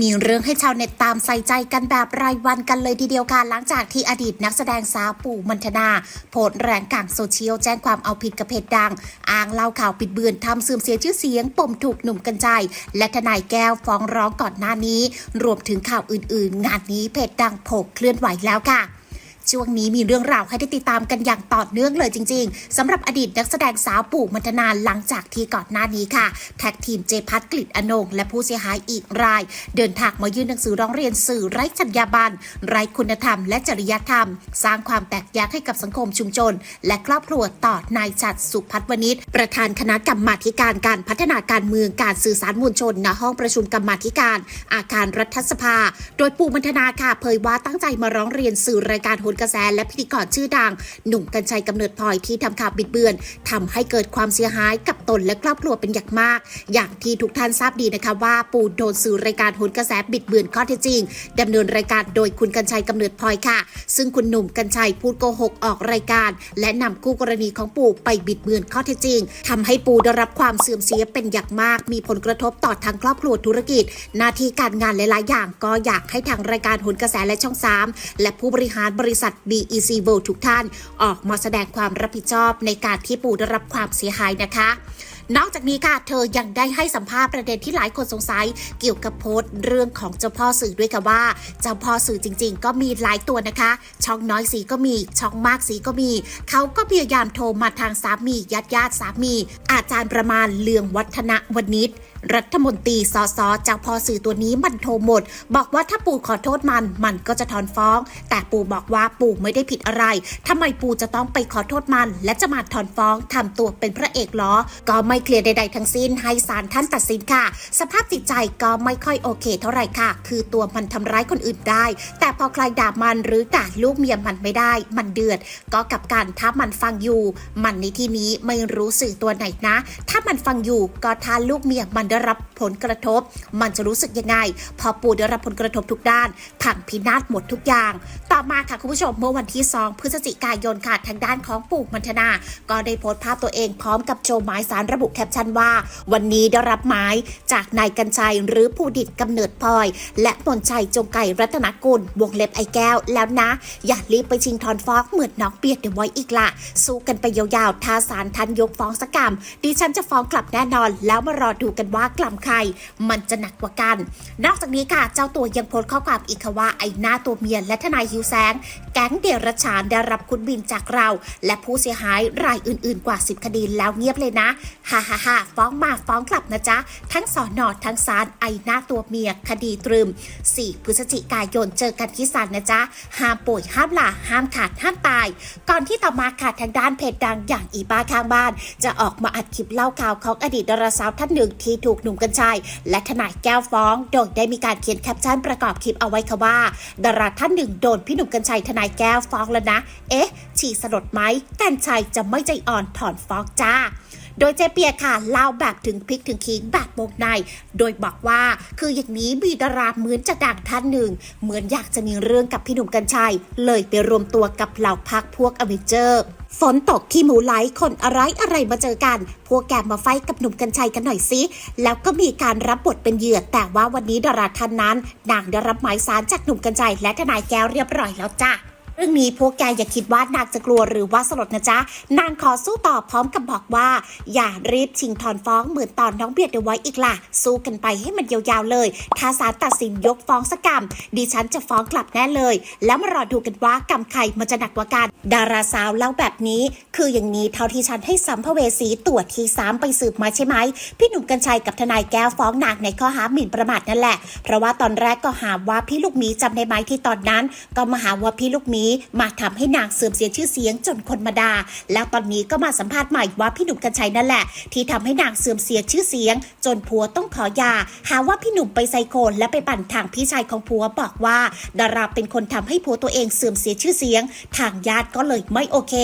มีเรื่องให้ชาวเน็ตตามใส่ใจกันแบบรายวันกันเลยทีเดียวค่ะหลังจากที่อดีตนักแสดงสาวปู่มัทนาโพสแรงกลางโซเชียลแจ้งความเอาผิดกับเพจดัง อ้างเล่าข่าวปิดเบือนทำเสื่อมเสียชื่อเสียงปมถูกหนุ่มกันใจ และทนายแก้วฟ้องร้องก่อนหน้านี้ รวมถึงข่าวอื่นๆ งานนี้เพจดังโผกเคลื่อนไหวแล้วค่ะ ช่วงนี้มีเรื่องราวให้ได้ติดตามกันอย่างต่อเนื่องเลยจริง ๆสำหรับอดีตนักแสดงสาวปู่มัทนาหลังจากที่ก่อนหน้านี้ค่ะ แท็กทีมเจพัทกลิตอนง และผู้เสียหายอีกราย เดินทางมายื่นหนังสือร้องเรียนสื่อไร้จรรยาบรรณไร้คุณธรรม และจริยธรรม สร้างความแตกแยกให้กับสังคมชุมชน และครอบครัวต่อนายชัดสุพัฒน์วณิชประธานคณะกรรมาการการพัฒนาการเมืองการสื่อสารมวลชนณห้องประชุมกรรมาธิการ อาคารรัฐสภา โดยปู่มัทนาค่ะเผยว่าตั้งใจมาร้องเรียนสื่อรายการโหนกระแสและพิธีกรชื่อดัง หนุ่มกัญชัยกำเนิดพลอยที่ทำข่าวบิดเบือนทำให้เกิดความเสียหายกับตนและครอบครัวเป็นอย่างมาก อย่างที่ทุกท่านทราบดีนะคะว่าปูโดนสื่อรายการโหนกระแสบิดเบือนข้อเท็จจริงดำเนินรายการโดยคุณกัญชัยกำเนิดพลอยค่ะ ซึ่งคุณหนุ่มกัญชัยพูดโกหกออกรายการ และนำคู่กรณีของปู่ไปบิดเบือนข้อเท็จจริงทำให้ปู่ได้รับความเสื่อมเสียเป็นอย่างมาก มีผลกระทบต่อทางครอบครัวธุรกิจ หน้าที่การงานหลาย ๆ อย่างก็อยากให้ทางรายการโหนกระแสและช่อง 3 และผู้บริหารบริษัท BEC World ทุกท่าน ออกมาแสดงความรับผิดชอบในการที่ปู่ได้รับความเสียหายนะคะนอกจากนี้ค่ะ เธอยังได้ให้สัมภาษณ์ประเด็นที่หลายคนสงสัย เกี่ยวกับโพสต์เรื่องของเจ้าพ่อสื่อด้วยค่ะว่า เจ้าพ่อสื่อจริง ๆ ก็มีหลายตัวนะคะ ช่องน้อยสีก็มี ช่องมากสีก็มี เขาก็พยายามโทรมาทางสามีญาติญาติสามี อาจารย์ประมาณเลืองวัฒนวณิช รัฐมนตรีสอสเจ้าพ่อสื่อตัวนี้มันโทรหมด บอกว่าถ้าปู่ขอโทษมัน มันก็จะถอนฟ้อง แต่ปู่บอกว่าปู่ไม่ได้ผิดอะไรทำไมปู่จะต้องไปขอโทษมัน และจะมาถอนฟ้องทำตัวเป็นพระเอกล้อ ก็ไม่เคลียร์ใด ๆ ทั้งสิ้นให้ศาลท่านตัดสินค่ะ สภาพจิตใจก็ไม่ค่อยโอเคเท่าไหร่ค่ะ คือตัวมันทำร้ายคนอื่นได้ แต่พอใครด่ามันหรือด่าลูกเมียมันไม่ได้ มันเดือด ก็กลับการถ้ามันฟังอยู่ มันในที่นี้ไม่รู้สื่อตัวไหนนะ ถ้ามันฟังอยู่ก็ถ้าลูกเมียมันได้รับผลกระทบ มันจะรู้สึกยังไง พอปู่ได้รับผลกระทบทุกด้านพังพินาศหมดทุกอย่าง ต่อมาค่ะคุณผู้ชมเมื่อวันที่ 2 พฤศจิกายนค่ะทางด้านของปู่มันธนา ก็ได้โพสต์ภาพตัวเองพร้อมกับโชว์หมายสารระบุแคปชั่นว่า วันนี้ได้รับหมายจากนายกัญชัยหรือผู้ดิดกำเนิดพลอย และมนชัยจงไก่รัตนกุลวงเล็บไอแก้วแล้วนะ อย่ารีบไปชิงทอนฟ้องเหมือนน้องเปียกเดี๋ยวไว้อีกละสู้กันไปยาวๆถ้าศาลท่านยกฟ้องสักกรรมดิฉันจะฟ้องกลับแน่นอน แล้วมารอดูกันว่ากลัมใคร มันจะหนักกว่ากัน นอกจากนี้ค่ะ เจ้าตัวยังโพสต์ข้อความอีกค่ะว่าไอ้หน้าตัวเมียและทนายหิวแสง แก๊งเดรัจฉานได้รับคุณบินจากเรา และผู้เสียหายรายอื่นๆ กว่า 10 คดีแล้วเงียบเลยนะฮ่าฮ่าฮ่าฟ้องมาฟ้องกลับนะจ๊ะ ทั้งสอนอทั้งศาลไอ้หน้าตัวเมียคดีตรึม 4 พฤศจิกายนเจอกันที่ศาลนะจ๊ะห้ามป่วยห้ามลาห้ามขาดห้ามตาย ก่อนที่ต่อมาค่ะทางด้านเพจดังอย่างอีบ้าข้างบ้าน จะออกมาอัดคลิปเล่าข่าวของอดีตดาราสาวท่านหนึ่งที่ถูกหนุ่มกัญชัย และทนายแก้วฟ้อง โดยได้มีการเขียนแคปชั่นประกอบคลิปเอาไว้ค่ะว่า ดาราท่านหนึ่งโดนพี่หนุ่มกัญชัยทนายแก้วฟ้องแล้วนะ เอ๊ะ ฉี่สลดไหมกัญชัยจะไม่ใจอ่อนถอนฟ้องจ้า โดยเจเปียค่ะเล่าแบบถึงพริกถึงขิงแบบวงใน โดยบอกว่าคืออย่างนี้มีดาราเหมือนจะดังท่านหนึ่ง เหมือนอยากจะมีเรื่องกับพี่หนุ่มกัญชัย เลยไปรวมตัวกับเหล่าพักพวกอเวนเจอร์ฝนตกขี้หมูไหลคนอะไรอะไรมาเจอกัน พวกแกมาไฟกับหนุ่มกัญชัยกันหน่อยสิแล้วก็มีการรับบทเป็นเหยื่อ แต่ว่าวันนี้ดาราท่านนั้นนางได้รับหมายสารจากหนุ่มกัญชัยและทนายแก้วเรียบร้อยแล้วจ้ะ รื่องนี้พวกแกอย่าคิดว่านางจะกลัวหรือว่าสลดนะจ๊ะ นางขอสู้ต่อพร้อมกับบอกว่า อย่ารีบชิงถอนฟ้องเหมือนตอนน้องเบียดเอาไว้อีกล่ะ สู้กันไปให้มันยาวๆเลย ถ้าศาลตัดสินยกฟ้องสักกรรม ดิฉันจะฟ้องกลับแน่เลย แล้วมารอดูกันว่ากรรมใครมันจะหนักกว่ากัน ดาราสาวเล่าแบบนี้ คืออย่างนี้เท่าที่ฉันให้สัมภเวสีตรวจทีสามไปสืบมาใช่ไหมพี่หนุ่มกัญชัยกับทนายแก้วฟ้องนางในข้อหาหมิ่นประมาทนั่นแหละ เพราะว่าตอนแรกก็หาว่าพี่ลูกมีจำได้ไหมที่ตอนนั้น ก็มาหาว่าพี่ลูกหมีมาทำให้นางเสื่อมเสียชื่อเสียงจนคนมาดา่าแล้วตอนนี้ก็มาสัมภาษณ์ใหม่ว่าพี่หนุ่มกัญชัยนั่นแหละ ที่ทำให้นางเสื่อมเสียชื่อเสียง จนผัวต้องขอยา หาว่าพี่หนุ่มไปไซโคนและไปปั่นทางพี่ชายของผัวบอกว่า ดาราเป็นคนทำให้ผัวตัวเองเสื่อมเสียชื่อเสียง ทางญาติก็เลยไม่โอเค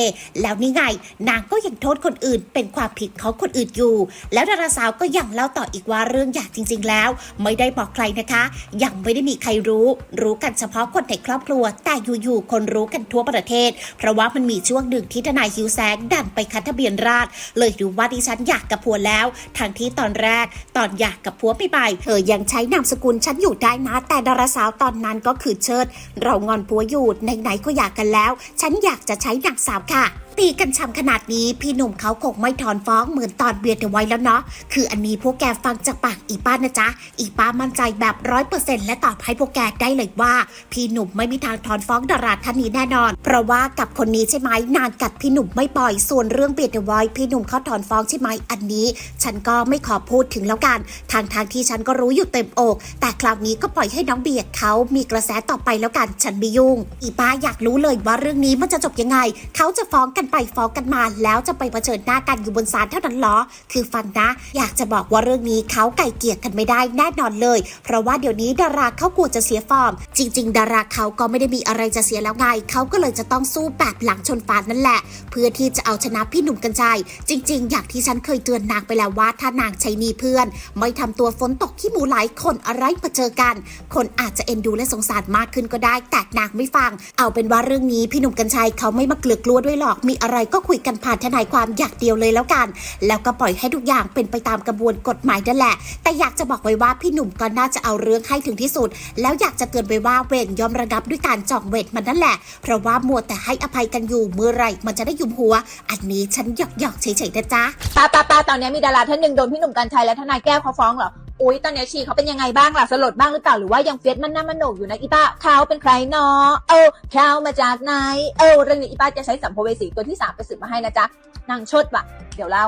แล้วนี่ไง นางก็ยังโทษคนอื่น เป็นความผิดของคนอื่นอยู่ แล้วดาราสาวก็ยังเล่าต่ออีกว่าเรื่องหย่าจริง ๆ แล้ว ไม่ได้บอกใครนะคะ ยังไม่ได้มีใครรู้ รู้กันเฉพาะคนในครอบครัว แต่อยู่ๆคนรู้กันทั่วประเทศ เพราะว่ามันมีช่วงหนึ่งที่ทนายฮิวแซกดันไปคัดทะเบียนราษเลยรู้ว่าดิฉันอยากกับผัวแล้วทางที่ตอนแรกตอนอยากกับผัวไม่ไปเธอยังใช้นามสกุลฉันอยู่ได้นะ แต่ดาราสาวตอนนั้นก็คือเชิด เรางอนผัวอยู่ไหนๆก็อยากกันแล้ว ฉันอยากจะใช้นางสาวค่ะ ตีกันช้ำขนาดนี้พี่หนุ่มเขาคงไม่ถอนฟ้องเหมือนตอนเบียร์เดอไว้แล้วเนาะ คืออันนี้พวกแกฟังจากปากอีป้านะจ๊ะ อีป้ามั่นใจแบบร้อยเปอร์เซ็นต์และตอบให้พวกแกได้เลยว่า พี่หนุ่มไม่มีทางถอนฟ้องดาราท่านนี้แน่นอน เพราะว่ากับคนนี้ใช่ไหมนานกัดพี่หนุ่มไม่ปล่อย ส่วนเรื่องเบียร์เดอไว้พี่หนุ่มเขาถอนฟ้องใช่ไหมอันนี้ ฉันก็ไม่ขอพูดถึงแล้วกัน ทางทางที่ฉันก็รู้อยู่เต็มอก แต่คราวนี้ก็ปล่อยให้น้องเบียร์เขามีกระแสต่อไปแล้วกัน ฉันไม่ยุ่ง อีป้าอยากรู้เลยว่าเรื่องนี้มันจะจบยังไง เขาจะฟ้องกันไปฟ้องกันมา แล้วจะไปเผชิญหน้ากันอยู่บนศาลเท่านั้นหรอ คือฟังนะ อยากจะบอกว่าเรื่องนี้เขาไก่เกลี่ยกันไม่ได้แน่นอนเลย เพราะว่าเดี๋ยวนี้ดาราเขากลัวจะเสียฟอร์ม จริง ๆ ดาราเขาก็ไม่ได้มีอะไรจะเสียแล้วไงเขาก็เลยจะต้องสู้แบบหลังชนฝานั่นแหละ เพื่อที่จะเอาชนะพี่หนุ่มกัญชัยจริง ๆ อย่างที่ฉันเคยเตือนนางไปแล้วว่าถ้านางใช้นีเพื่อน ไม่ทำตัวฝนตกขี้หมูหลายคนอะไรมาเจอกัน คนอาจจะเอ็นดูและสงสารมากขึ้นก็ได้ แต่นางไม่ฟัง เอาเป็นว่าเรื่องนี้พี่หนุ่มกัญชัยเขาไม่มาเกลือกลัวด้วยหรอกมีอะไรก็คุยกันผ่านทนายความอย่างเดียวเลยแล้วกัน แล้วก็ปล่อยให้ทุกอย่างเป็นไปตามกระบวนกฎหมายนั่นแหละ แต่อยากจะบอกไว้ว่าพี่หนุ่มก็น่าจะเอาเรื่องให้ถึงที่สุด แล้วอยากจะเตือนไว้ว่าเวรยอมระงับด้วยการจองเวทมันนั่นแหละ เพราะว่ามัวแต่ให้อภัยกันอยู่เมื่อไรมันจะได้ยุมหัว อันนี้ฉันหยอกหยอกเฉยๆนะจ๊ะป้าป้าป้าตอนนี้มีดาราท่านหนึ่งโดนพี่หนุ่มกัญชัยและทนายแก้วเขาฟ้องเหรอ อุ๊ย ตอนนี้ชีเขาเป็นยังไงบ้างล่ะ สลดบ้างหรือเปล่า หรือว่ายังเฟียสมันน้ามันโหนกอยู่นะอีป้าเขาเป็นใครเนาะเออเขามาจากไหน เออเรื่องนี้อีป้าจะใช้สัมภเวสีตัวที่สามไปสืบมาให้นะจ๊ะนางชดว่ะ เดี๋ยวเล่า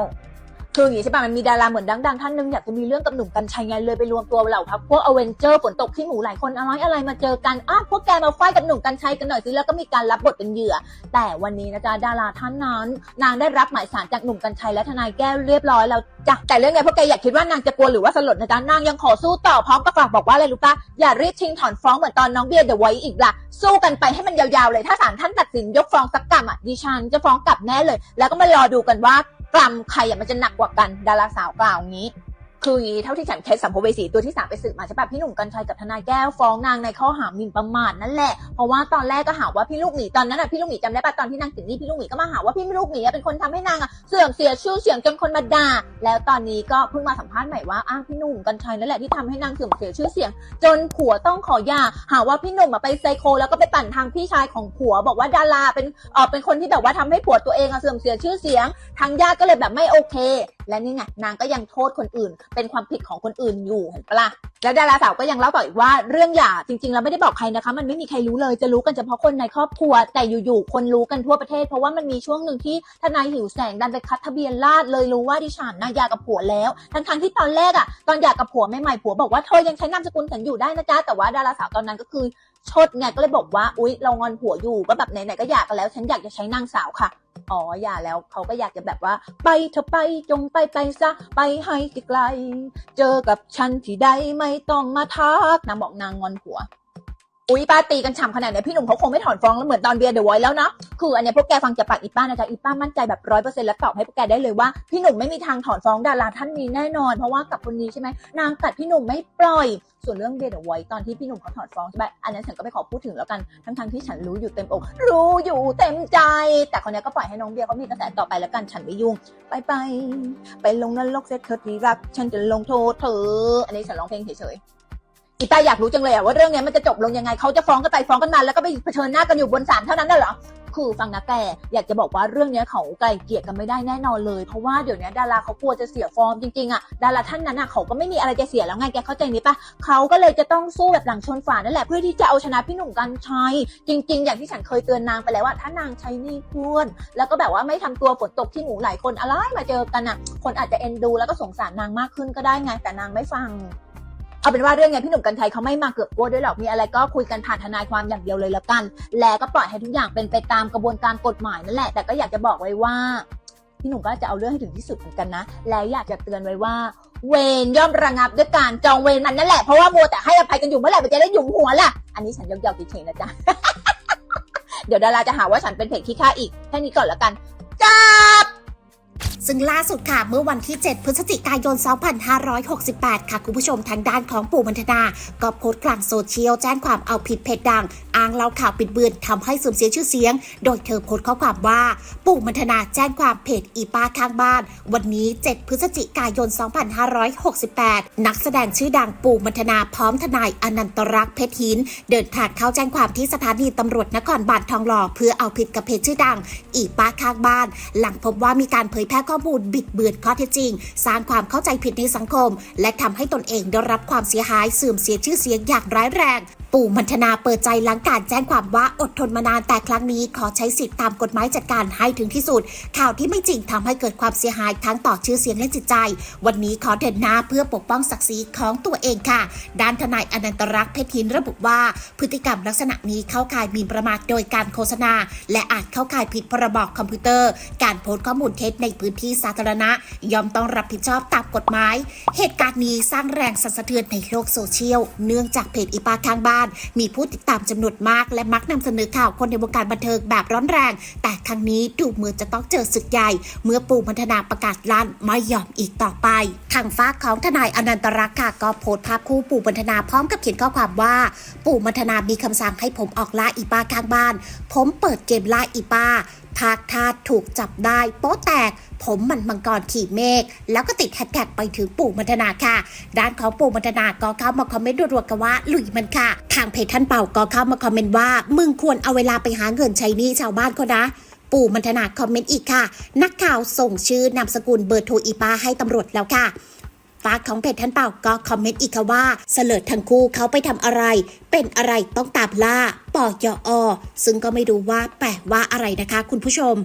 คืออย่างนี้ใช่ป่ะมันมีดาราเหมือนดังๆท่านหนึงอยากจะมีเรื่องกับหนุ่มกัญชัยไงเลยไปรวมตัวเหล่าพักพวกอเวนเจอร์ฝนตกที่หมูหลายคนอะไรอะไรมาเจอกันอ้าวพวกแกมาไฟกับหนุ่มกัญชัยกันหน่อยสิแล้วก็มีการรับบทเป็นเหยื่อ แต่วันนี้นะจ๊ะดาราท่านนั้น นางได้รับหมายสารจากหนุ่มกัญชัยและทนายแก้วเรียบร้อยแล้วจ้ะแต่เรื่องไงพวกแกอยากคิดว่านางจะกลัวหรือว่าสลดนะจ๊ะนางยังขอสู้ต่อพร้อมกับฝากบอกว่าอะไรรู้ปะอย่ารีบชิงถอนฟ้องเหมือนตอนน้องเบียร์เดอะไวท์อีกล่ะสู้กันไปให้มันยาวๆเลยถ้าศาลท่านตัดสินยกฟ้องสักกรรมอะดิฉันจะฟ้องกลับแน่เลย แล้วก็มารอดูกันว่า กรรมใครอะมันจะหนักกว่ากัน ดาราสาวกล่าวงี้ คืออย่างนี้เท่าที่ฉันใช้สัมภเวสีตัวที่สามไปสืบมาใช่ปะพี่หนุ่มกัญชัยกับทนายแก้วฟ้องนางในข้อหาหมิ่นประมาทนั่นแหละเพราะว่าตอนแรกก็หาว่าพี่ลูกหมีตอนนั้นอะพี่ลูกหมีจำได้ปะตอนที่นางติดหนี้พี่ลูกหมีก็มาหาว่าพี่ลูกหมีเป็นคนทำให้นางอะเสื่อมเสียชื่อเสียงจนคนมาด่าแล้วตอนนี้ก็เพิ่งมาสัมภาษณ์ใหม่ว่าอ้าวพี่หนุ่มกัญชัยนั่นแหละที่ทำให้นางเสื่อมเสียชื่อเสียง จนผัวต้องขอหย่าหาว่าพี่หนุ่มอะไปไซโค แล้วก็ไปปั่นทางพี่ชายของผัว บอกว่าดาราเป็นเออเป็นคนที่แบบว่าทำให้ผัวตัวเองอะเสื่อมเสียชื่อเสียงทางญาติก็เลยแบบไม่โอเค และนี่ไงนางก็ยังโทษคนอื่น เป็นความผิดของคนอื่นอยู่เห็นปะล่ะแล้วดาราสาวก็ยังเล่าต่ออีกว่าเรื่องหย่าจริงๆแล้วไม่ได้บอกใครนะคะ มันไม่มีใครรู้เลยจะรู้กันเฉพาะคนในครอบครัว แต่อยู่ๆคนรู้กันทั่วประเทศ เพราะว่ามันมีช่วงหนึ่งที่ทนายหิวแสงดันไปคัดทะเบียนราษเลยรู้ว่าดิฉันนะหย่ากับผัวแล้วทั้งๆที่ตอนแรกอะตอนหย่ากับผัวใหม่ๆผัวบอกว่าเธอยังใช้นามสกุลฉันอยู่ได้นะจ๊ะแต่ว่าดาราสาวตอนนั้นก็คือ ชดไงก็เลยบอกว่าอุ๊ย เรางอนผัวอยู่ก็แบบไหนๆก็อยากกันแล้ว ฉันอยากจะใช้นางสาวค่ะอ๋ออย่าแล้วเขาก็อยากจะแบบว่า ไปเธอไปจงไปไปซะไปให้ไกล เจอกับฉันที่ใดไม่ต้องมาทักนางบอกนางงอนผัว อุ้ยป้าตีกันฉ่ำขนาดเนี้ยพี่หนุ่มเขาคงไม่ถอนฟ้องแล้วเหมือนตอนเบียร์เดอะไวท์แล้วเนาะคืออันเนี้ยพวกแกฟังจากปากอีป้านะจ๊ะอีป้ามั่นใจแบบร้อยเปอร์เซ็นต์แล้วตอบให้พวกแกได้เลยว่าพี่หนุ่มไม่มีทางถอนฟ้องดาราท่านนี้แน่นอน เพราะว่ากับคนนี้ใช่ไหมนางกัดพี่หนุ่มไม่ปล่อย ส่วนเรื่องเบียร์เดอะไวท์ตอนที่พี่หนุ่มเขาถอนฟ้องใช่ไหมอันนั้นฉันก็ไม่ขอพูดถึงแล้วกันทั้งๆที่ฉันรู้อยู่เต็มอกรู้อยู่เต็มใจ แต่คนนี้ก็ปล่อยให้น้องเบียร์เขามีกระแสต่อไปแล้วกันฉันไม่ยุ่งไปไปไปลงนรกเสร็จเธอที่รัก ฉันจะลงโทษเธอ อันนี้ฉันร้องเพลงเฉยๆ อีตาอยากรู้จังเลยอะว่าเรื่องเนี้ยมันจะจบลงยังไงเขาจะฟ้องกันไปฟ้องกันมาแล้วก็ไปเผชิญหน้ากันอยู่บนศาลเท่านั้นน่ะเหรอคือฟังนะแกอยากจะบอกว่าเรื่องเนี้ยเขาไกลเกลี่ยกันไม่ได้แน่นอนเลย เพราะว่าเดี๋ยวนี้ดาราเขากลัวจะเสียฟอร์มจริงๆอะดาราท่านนั้นอะเขาก็ไม่มีอะไรจะเสียแล้วไงแกเข้าใจนี้ปะเขาก็เลยจะต้องสู้แบบหลังชนฝานั่นแหละเพื่อที่จะเอาชนะพี่หนุ่มกัญชัยจริง ๆ อย่างที่ฉันเคยเตือนนางไปแล้วว่าถ้านางใช้นี่เพื่อนแล้วก็แบบว่าไม่ทำตัวฝนตกที่หมูหลายคนอะไรมาเจอกันอะคนอาจจะเอ็นดูแล้วก็สงสารนางมากขึ้นก็ได้ไงแต่นางไม่ฟัง เอาเป็นว่าเรื่องไงพี่หนุ่มกัญชัยเขาไม่มาเกือบกลัวด้วยหรอกมีอะไรก็คุยกันผ่านทนายความอย่างเดียวเลยแล้วกัน แล้วก็ปล่อยให้ทุกอย่างเป็นไปตามกระบวนการกฎหมายนั่นแหละ แต่ก็อยากจะบอกไว้ว่าพี่หนุ่มก็จะเอาเรื่องให้ถึงที่สุดเหมือนกันนะ และอยากจะเตือนไว้ว่า เวรย่อมระงับด้วยการจองเวรมันนั่นแหละ เพราะว่ามัวแต่ให้อภัยกันอยู่เมื่อไหร่มันจะได้หยุมหัวล่ะ อันนี้ฉันยอกๆเฉยๆนะจ๊ะ เดี๋ยวดาราจะหาว่าฉันเป็นเพจขี้ข้าอีก แค่นี้ก่อนล้วกัน จ้า ซึ่งล่าสุดค่ะเมื่อวันที่ 7 พฤศจิกายน 2568 ค่ะคุณผู้ชมทางด้านของปู่มันธนาก็โพสต์กลางโซเชียลแจ้งความเอาผิดเพจดัง อ้างเล่าข่าวปิดเบือนทำให้เสื่อมเสียชื่อเสียง โดยเธอโพสต์ข้อความว่า ปู่มันธนาแจ้งความเพจอีป้าข้างบ้าน วันนี้ 7 พฤศจิกายน 2568 นักแสดงชื่อดังปู่มันธนาพร้อมทนายอนันตรักษ์เพชรหิน เดินทางเข้าแจ้งความที่สถานีตำรวจนครบาลทองหล่อเพื่อเอาผิดกับเพจชื่อดัง อีป้าข้างบ้าน หลังพบว่ามีการเผยแพร่ข้อมูลบิดเบือนข้อเท็จจริง สร้างความเข้าใจผิดในสังคม และทำให้ตนเองได้รับความเสียหายเสื่อมเสียชื่อเสียงอย่างร้ายแรง ปู่มันธนาเปิดใจหลังการแจ้งความว่าอดทนมานานแต่ครั้งนี้ขอใช้สิทธิตามกฎหมายจัดการให้ถึงที่สุด ข่าวที่ไม่จริงทำให้เกิดความเสียหายทั้งต่อชื่อเสียงและจิตใจ วันนี้ขอเดินหน้าเพื่อปกป้องศักดิ์ศรีของตัวเองค่ะ ด้านทนายอนันตรักษ์เพชรหินระบุว่า พฤติกรรมลักษณะนี้เข้าข่ายมิ่นประมาทโดยการโฆษณา และอาจเข้าข่ายผิดพรบคอมพิวเตอร์ การโพสต์ข้อมูลเท็จในพื้นที่สาธารณะยอมต้องรับผิดชอบตามกฎหมาย เหตุการณ์นี้สร้างแรงสั่นสะเทือนในโลกโซเชียลเนื่องจากเพจอีปาข้างบ้านมีผู้ติดตามจำนวนมาก และมักนำเสนอข่าวคนในวงการบันเทิงแบบร้อนแรง แต่ครั้งนี้ดูเหมือนจะต้องเจอศึกใหญ่ เมื่อปู่พัฒนาประกาศลั่นไม่ยอมอีกต่อไป ทางฝ้ากของทนายอนันตรักษ์ค่ะก็โพสต์ภาพคู่ปู่บรรธนาพร้อมกับเขียนข้อความว่า ปู่บรรธนามีคำสั่งให้ผมออกล่าอีป้าข้างบ้าน ผมเปิดเกมล่าอีป้า พากทาสถูกจับได้ โป๊ะแตก ผมมันมังกรขี่เมฆแล้วก็ติดแฮชแท็กไปถึงปู่มัทนาค่ะ ด้านของปู่มัทนาก็เข้ามาคอมเมนต์รัวๆกันว่าหลุยมันค่ะ ทางเพจท่านเป่าก็เข้ามาคอมเมนต์ว่า มึงควรเอาเวลาไปหาเงินใช้นี้ชาวบ้านเขานะปู่มัทนาคอมเมนต์อีกค่ะ นักข่าวส่งชื่อนามสกุลเบอร์โทรอีปาให้ตำรวจแล้วค่ะ ฝากของเพจท่านเป่าก็คอมเมนต์อีกค่ะว่าเสลิดทั้งคู่เขาไปทำอะไร เป็นอะไรต้องตามล่าปอยอซึ่งก็ไม่รู้ว่าแปลว่าอะไรนะคะ คุณผู้ชม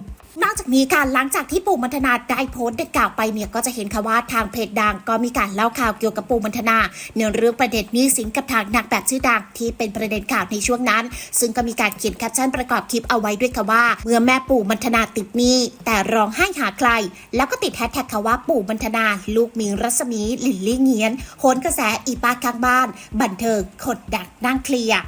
นอกจากนี้ค่ะหลังจากที่ปู่มัทนาได้โพสต์ดังกล่าวไปเนี่ยก็จะเห็นค่ะว่าทางเพจดังก็มีการเล่าข่าวเกี่ยวกับปู่มัทนาเนื่องเรื่องประเด็นนี้สินกับทางนักแบบชื่อดังที่เป็นประเด็นข่าวในช่วงนั้น ซึ่งก็มีการเขียนแคปชั่นประกอบคลิปเอาไว้ด้วยค่ะว่า เมื่อแม่ปู่มัทนาติดหนี้แต่ร้องไห้หาใคร แล้วก็ติดแฮชแท็กค่ะว่าปู่มัทนา ลูกมิงรัศมีลิลลี่เงียนโหนกระแสอีป้าข้างบ้าน บันเทิงขดดักนั่งเคลียร์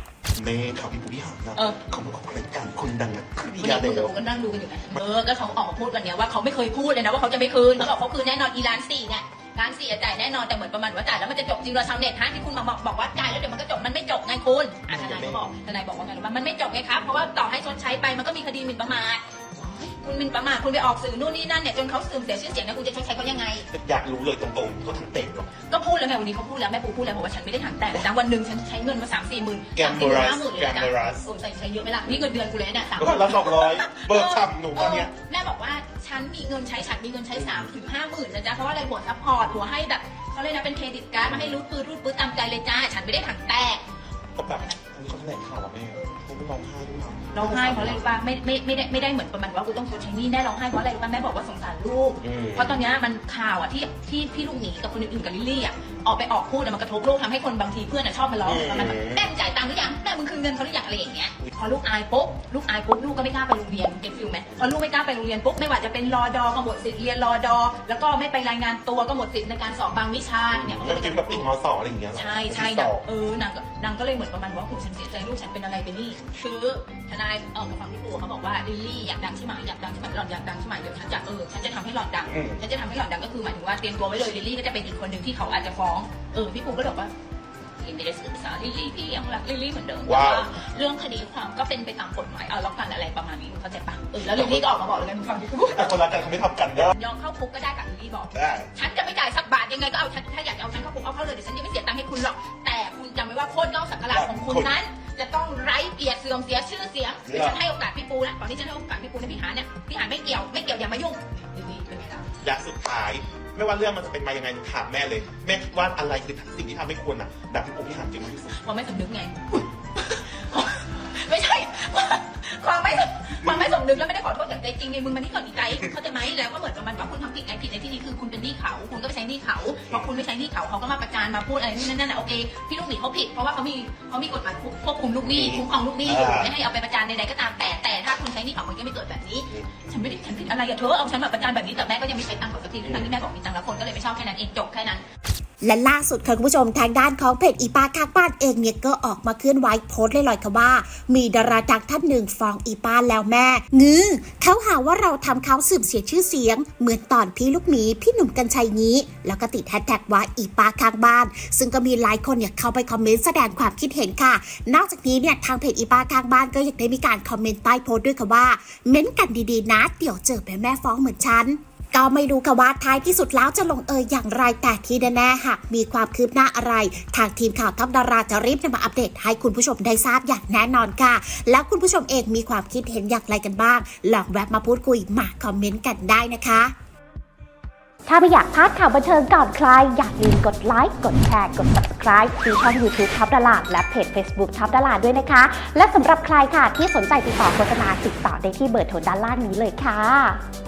ในข่าวพี่ผู้พิหารนะเออ เขามาออกรายการคนดังอะคือมีวันยานี้เดคุณลกับผมก็นั่งดูกันอยู่ไงเออ ก็เขาออกมาพูดวันเนี้ยว่าเขาไม่เคยพูดเลยนะว่าเขาจะไม่คืนเขาบอกเขาคืนแน่นอนอีร้านสี่เนี่ยร้านสี่อะจ่ายแน่นอนแต่เหมือนประมาณว่าจ่ายแล้วมันจะจบจริงเราชาวเน็ตฮะที่คุณมาบอกบอกว่าจ่ายแล้วเดี๋ยวมันก็จบมันไม่จบไงคุณอะทนายก็บอกทนายบอกว่าไงรู้ปะมันไม่จบไงครับเพราะว่าต่อให้ชดใช้ไปมันก็มีคดีหมิ่นประมาทเฮ้ย คุณหมิ่นประมาทคุณไปออกสื่อนู่นนี่นั่นเนี่ยจนเขาเสื่อมเสียชื่อเสียงนะคุณจะชดใช้เขายังไง อยากรู้เลยตรงๆเขาทำเต็มหรอ ก็พูดแล้วไงวันนี้เขาพูดแล้วแม่ปูพูดแล้วบอกว่าฉันไม่ได้ถังแตกนะวันหนึ่งฉันใช้เงินมาสามสี่หมื่นแกมสามเบสี่อหมื่นรัสห้าหมื่นเลยแกมนะเบอรัส โอ้ใส่ใช้เยอะไหมล่ะนี่เงินเดือนกูเลยเนี่ยสามก็ละสองร้อยเบิกฉ่ำหนูตอนเนี้ย แม่บอกว่าฉันมีเงินใช้ฉันมีเงินใช้สามถึงห้าหมื่นนะจ๊ะเพราะว่าอะไรหัวซัพพอร์ตหัวให้แบบเขาเลยกนะเป็นเครดิตการ์ดมาให้รูดปืนรูดปืนตามใจเลยจ้า ฉันไม่ได้ถังแตก ก็แบบ ร้องไห้ด้วยนะร้องไห้เพราะอะไรรู้ป่ะไม่ไม่ไม่ได้ไม่ได้เหมือนประมาณว่ากูต้องชดใช้หนี้แน่ร้องไห้เพราะอะไรรู้ป่ะแม่บอกว่าสงสารลูก อืม เพราะตอนเนี้ยมันข่าวอะที่ที่พี่ลูกหนีกับคนอื่นๆกับลิลลี่อะ ออกไปออกพูดอะมันกระทบลูกทำให้คนบางทีเพื่อนอะชอบมาล้อประมาณแบบแม่มึงจ่ายตังค์หรือยังแม่มึงคืนเงินเขาหรือยังอะไรอย่างเงี้ยพอลูกอายปุ๊บลูกอายปุ๊บลูกก็ไม่กล้าไปโรงเรียนเก็ตฟิลไหมพอลูกไม่กล้าไปโรงเรียนปุ๊บไม่ว่าจะเป็นรอดอก็หมดสิทธิ์เรียนรอดอแล้วก็ไม่ไปรายงานตัวก็หมดสิทธิ์ในการสอบบางวิชาเนี่ยมันก็ก็เลยกินแบบติดมสองอะไรอย่างเงี้ยเหรอใช่ใช่สนางอบเออนางก็นางก็เลยเหมือนประมาณว่าคุณฉันเสียใจลูกฉันเป็นอะไรไปนี่คือทนายเออกับฝั่งพี่ปู่เขาบอกว่าลิลลี่อยากดังใช่ไหมอยากดังใช่ไหมหล่อนอยากดังใช่ไหมเดี๋ยวฉันจะเออฉันจะทำให้หล่อนดัง อืม ฉันจะทำให้หล่อนดังก็คือหมายถึงว่าเตรียมตัวไว้เลยลิลลี่ก็จะเป็นอีกคนหนึ่งที่เขาอาจจะฟ้องเออพี่ปู่ก็เลยบอกว่าพี่ไม่ได้ศึกษาลิลลี่พี่ยังรักลิลลี่เหมือนเดิมว้าว แต่เรื่องคดีความก็เป็นไปตามกฎหมายเอาแล้วกันอะไรประมาณนี้มึงเข้าใจปะเออแล้วลิลลี่ก็ออกมาบอกเลยไงมึงฟังพี่ปู่แต่คนรักกันเขาไม่ทำกันเด้อยอมเข้าคุกก็ได้กับลิลลี่บอก ได้ ฉันจะไม่จ่ายสักบาทยังไงก็เอาฉันถ้าอยากจะเอาฉันเข้าคุกเอาเข้าเลยเดี๋ยวฉันจะไม่เสียตังค์ให้คุณหรอก แต่คุณจำไว้ว่าโคตรเงาสักการะของคุณนั้น จะต้องไร้เกียรติเสื่อมเสียชื่อเสียงเดี๋ยวฉันให้โอกาสพี่ปูนะตอนนี้ฉันให้โอกาสพี่ปูนะพี่หาเนี่ยพี่หาไม่เกี่ยวไม่เกี่ยวอย่ามายุ่งนี่เป็นไงล่ะอยากสุดท้าย ไม่ว่าเรื่องมันจะเป็นมายังไงหนูถามแม่เลย แม่คิดว่าอะไรคือสิ่งที่ทำให้ควรอะแบบพี่โอที่หามจริงที่สุด ความไม่สำนึกไง ไม่ใช่ ความไม่ามไม่สำนึกแล้วไม่ได้ขอโทษจากใจจริงไงมึงมันนี่ก่อนอีกไกลเข้าใจไหมแล้วก็เหมือนประมาณว่าคุณทำผิดไงผิดในที่นี้คือคุณเป็นหนี้เขา คุณก็ไปใช้หนี้เขาพอคุณไม่ใช้หนี้เขาเขาก็มาประจานมาพูดอะไรนู่นนั่นน่ะโอเคพี่ลูกหนี้เขาผิดเพราะว่าเขามีเขามีกฎหมายควบคุมลูกหนี้คุ้มครองลูกหนี้อยู่ไม่ให้เอาไปประจานใดๆก็ตามแต่แต่ถ้าคุณใช้หนี้เขามันก็ไม่เกิดแบบนี้ ฉันไม่ได้ฉันผิดอะไรอะเธอเอาฉันมาประจานแบบนี้แต่แม่ก็ยังไม่ใช้ตังค์เขาสักทีทั้งที่แม่บอกมีตังค์แล้วคนก็เลยไม่ชอบแค่นั้นเองจบแค่นั้น และล่าสุดค่ะคุณผู้ชมทางด้านของเพจอีปาข้างบ้านเองเนี่ยก็ออกมาเคลื่อนไหวโพสต์ลอยๆค่ะว่า มีดาราดังท่านหนึ่งฟ้องอีปาแล้วแม่งื้อเขาหาว่าเราทำเขาเสื่อมเสียชื่อเสียง เหมือนตอนพี่ลูกหมีพี่หนุ่มกัญชัยนี้ แล้วก็ติดแฮชแท็กว่าอีปาข้างบ้าน ซึ่งก็มีหลายคนเนี่ยเข้าไปคอมเมนต์แสดงความคิดเห็นค่ะ นอกจากนี้เนี่ยทางเพจอีปาข้างบ้านก็ยังได้มีการคอมเมนต์ใต้โพสต์ด้วยค่ะว่าเม้นต์กันดีๆนะเดี๋ยวเจอแม่แม่ฟ้องเหมือนฉัน ก็ไม่รู้ค่ะว่าท้ายที่สุดแล้วจะลงเอยอย่างไรแต่ที่แน่ๆหากมีความคืบหน้าอะไร ทางทีมข่าวทัพดาราจะรีบนำมาอัปเดตให้คุณผู้ชมได้ทราบอย่างแน่นอนค่ะ แล้วคุณผู้ชมเองมีความคิดเห็นอย่างไรกันบ้าง ลองแวะมาพูดคุยมาคอมเมนต์กันได้นะคะถ้าไม่อยากพลาดข่าวบันเทิงก่อนใคร อย่าลืมกดไลค์ กดแชร์ กด subscribe ที่ช่อง YouTube ท็อปดาราและเพจ Facebook ท็อปดาราด้วยนะคะ และสำหรับใครค่ะที่สนใจติดต่อโฆษณาติดต่อได้ที่เบอร์โทรด้านล่างนี้เลยค่ะ